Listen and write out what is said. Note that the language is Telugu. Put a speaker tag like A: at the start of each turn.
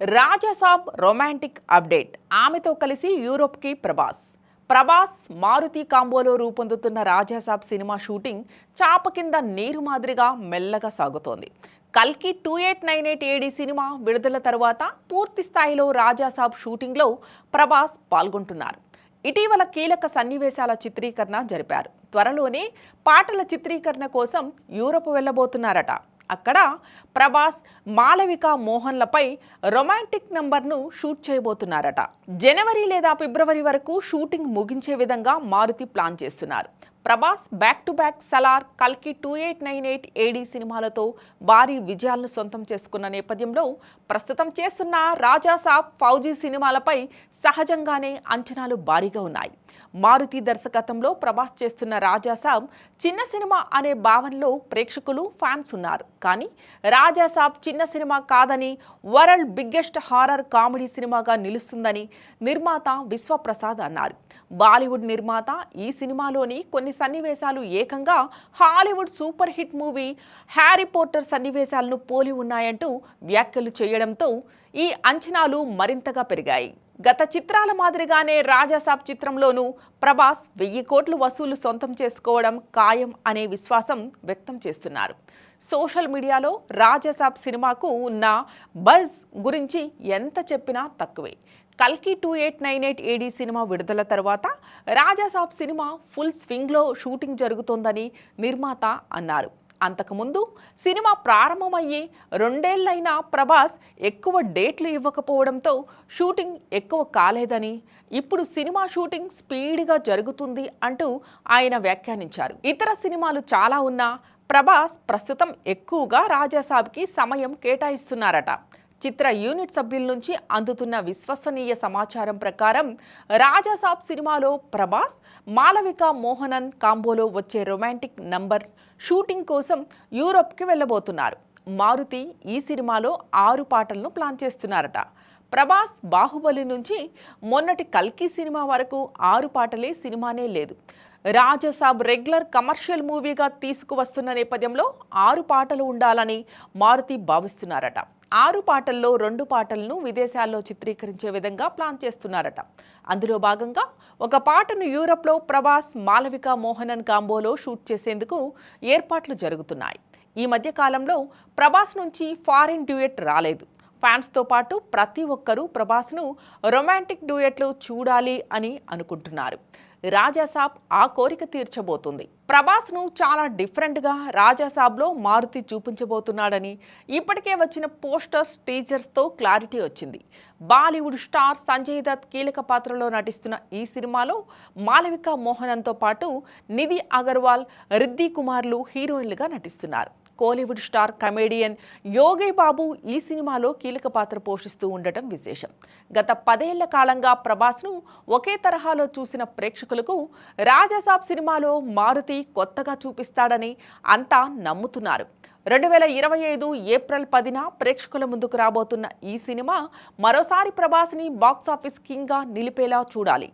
A: Raja Saab romantic update. ఆమెతో కలిసి యూరోప్కి ప్రభాస్. ప్రభాస్ మారుతి కాంబోలో రూపొందుతున్న రాజాసాబ్ సినిమా షూటింగ్ చాప కింద నీరు మాదిరిగా మెల్లగా సాగుతోంది. కల్కి two eight nine eight AD cinema విడుదల తర్వాత పూర్తి స్థాయిలో రాజాసాబ్ షూటింగ్లో ప్రభాస్ పాల్గొంటున్నారు. ఇటీవల కీలక సన్నివేశాల చిత్రీకరణ జరిపారు. త్వరలోనే పాటల చిత్రీకరణ కోసం యూరప్ వెళ్ళబోతున్నారట. అక్కడ ప్రభాస్ మాలవిక మోహన్లపై రొమాంటిక్ నంబర్ను షూట్ చేయబోతున్నారట. జనవరి లేదా ఫిబ్రవరి వరకు షూటింగ్ ముగించే విధంగా మారుతి ప్లాన్ చేస్తున్నారు. Prabhas back to back Salaar కల్కి two eight nine eight AD సినిమాలతో భారీ విజయాలను సొంతం చేసుకున్న నేపథ్యంలో ప్రస్తుతం చేస్తున్న రాజా సాబ్ ఫౌజీ సినిమాలపై సహజంగానే అంచనాలు భారీగా ఉన్నాయి. మారుతి దర్శకత్వంలో ప్రభాస్ చేస్తున్న రాజాసాబ్ చిన్న సినిమా అనే భావనలో ప్రేక్షకులు ఫ్యాన్స్ ఉన్నారు. కానీ రాజాసాబ్ చిన్న సినిమా కాదని వరల్డ్ బిగ్గెస్ట్ హారర్ కామెడీ సినిమాగా నిలుస్తుందని నిర్మాత విశ్వప్రసాద్ అన్నారు. బాలీవుడ్ నిర్మాత ఈ సినిమాలోని కొన్ని సన్నివేశాలు ఏకంగా Hollywood super hit movie Harry Potter సన్నివేశాలను పోలి ఉన్నాయంటూ వ్యాఖ్యలు చేయడంతో ఈ అంచనాలు మరింతగా పెరిగాయి. గత చిత్రాల మాదిరిగానే రాజాసాబ్ చిత్రంలోనూ ప్రభాస్ వెయ్యి కోట్లు వసూలు సొంతం చేసుకోవడం ఖాయం అనే విశ్వాసం వ్యక్తం చేస్తున్నారు. సోషల్ మీడియాలో రాజాసాబ్ సినిమాకు ఉన్న బజ్ గురించి ఎంత చెప్పినా తక్కువే. కల్కి two eight nine eight AD cinema విడుదల తర్వాత రాజాసాబ్ సినిమా ఫుల్ స్వింగ్లో షూటింగ్ జరుగుతోందని నిర్మాత అన్నారు. అంతకుముందు సినిమా ప్రారంభమయ్యి రెండేళ్ళైనా ప్రభాస్ ఎక్కువ డేట్లు ఇవ్వకపోవడంతో షూటింగ్ ఎక్కువ కాలేదని ఇప్పుడు సినిమా షూటింగ్ స్పీడ్గా జరుగుతుంది అంటూ ఆయన వ్యాఖ్యానించారు. ఇతర సినిమాలు చాలా ఉన్నా ప్రభాస్ ప్రస్తుతం ఎక్కువగా రాజాసాబ్కి సమయం కేటాయిస్తున్నారట. చిత్ర యూనిట్ సభ్యుల నుంచి అందుతున్న విశ్వసనీయ సమాచారం ప్రకారం రాజాసాబ్ సినిమాలో ప్రభాస్ మాలవిక మోహనన్ కాంబోలో వచ్చే రొమాంటిక్ నంబర్ షూటింగ్ కోసం యూరోప్కి వెళ్ళబోతున్నారు. మారుతి ఈ సినిమాలో ఆరు పాటలను ప్లాన్ చేస్తున్నారట. ప్రభాస్ బాహుబలి నుంచి మొన్నటి కల్కి సినిమా వరకు ఆరు పాటలే సినిమానే లేదు. రాజసాబ్ రెగ్యులర్ కమర్షియల్ మూవీగా తీసుకువస్తున్న నేపథ్యంలో ఆరు పాటలు ఉండాలని మారుతి భావిస్తున్నారట. ఆరు పాటల్లో రెండు పాటలను విదేశాల్లో చిత్రీకరించే విధంగా ప్లాన్ చేస్తున్నారట. అందులో భాగంగా ఒక పాటను యూరప్లో ప్రభాస్ మాలవిక మోహనన్ కాంబోలో షూట్ చేసేందుకు ఏర్పాట్లు జరుగుతున్నాయి. ఈ మధ్య కాలంలో ప్రభాస్ నుంచి ఫారిన్ డ్యూయట్ రాలేదు. ఫ్యాన్స్తో పాటు ప్రతి ఒక్కరూ ప్రభాస్ను రొమాంటిక్ డ్యూయట్లు చూడాలి అని అనుకుంటున్నారు. రాజాసాబ్ ఆ కోరిక తీర్చబోతుంది. ప్రభాస్ను చాలా డిఫరెంట్గా రాజాసాబ్లో మారుతి చూపించబోతున్నాడని ఇప్పటికే వచ్చిన పోస్టర్స్ టీజర్స్తో క్లారిటీ వచ్చింది. బాలీవుడ్ స్టార్ సంజయ్ దత్ కీలక పాత్రలో నటిస్తున్న ఈ సినిమాలో మాలవిక మోహనంతో పాటు నిధి అగర్వాల్ రిద్ది కుమార్లు హీరోయిన్లుగా నటిస్తున్నారు. Kollywood star comedian Yogi Babu ఈ సినిమాలో కీలక పాత్ర పోషిస్తూ ఉండటం విశేషం. గత పదేళ్ళ కాలంగా ప్రభాస్ను ఒకే తరహాలో చూసిన ప్రేక్షకులకు రాజాసాబ్ సినిమాలో మారుతి కొత్తగా చూపిస్తాడని అంతా నమ్ముతున్నారు. రెండు వేల ఇరవై ఐదు ఏప్రిల్ పదిన ప్రేక్షకుల ముందుకు రాబోతున్న ఈ సినిమా మరోసారి ప్రభాస్ని బాక్సాఫీస్ కింగ్గా నిలిపేలా చూడాలి.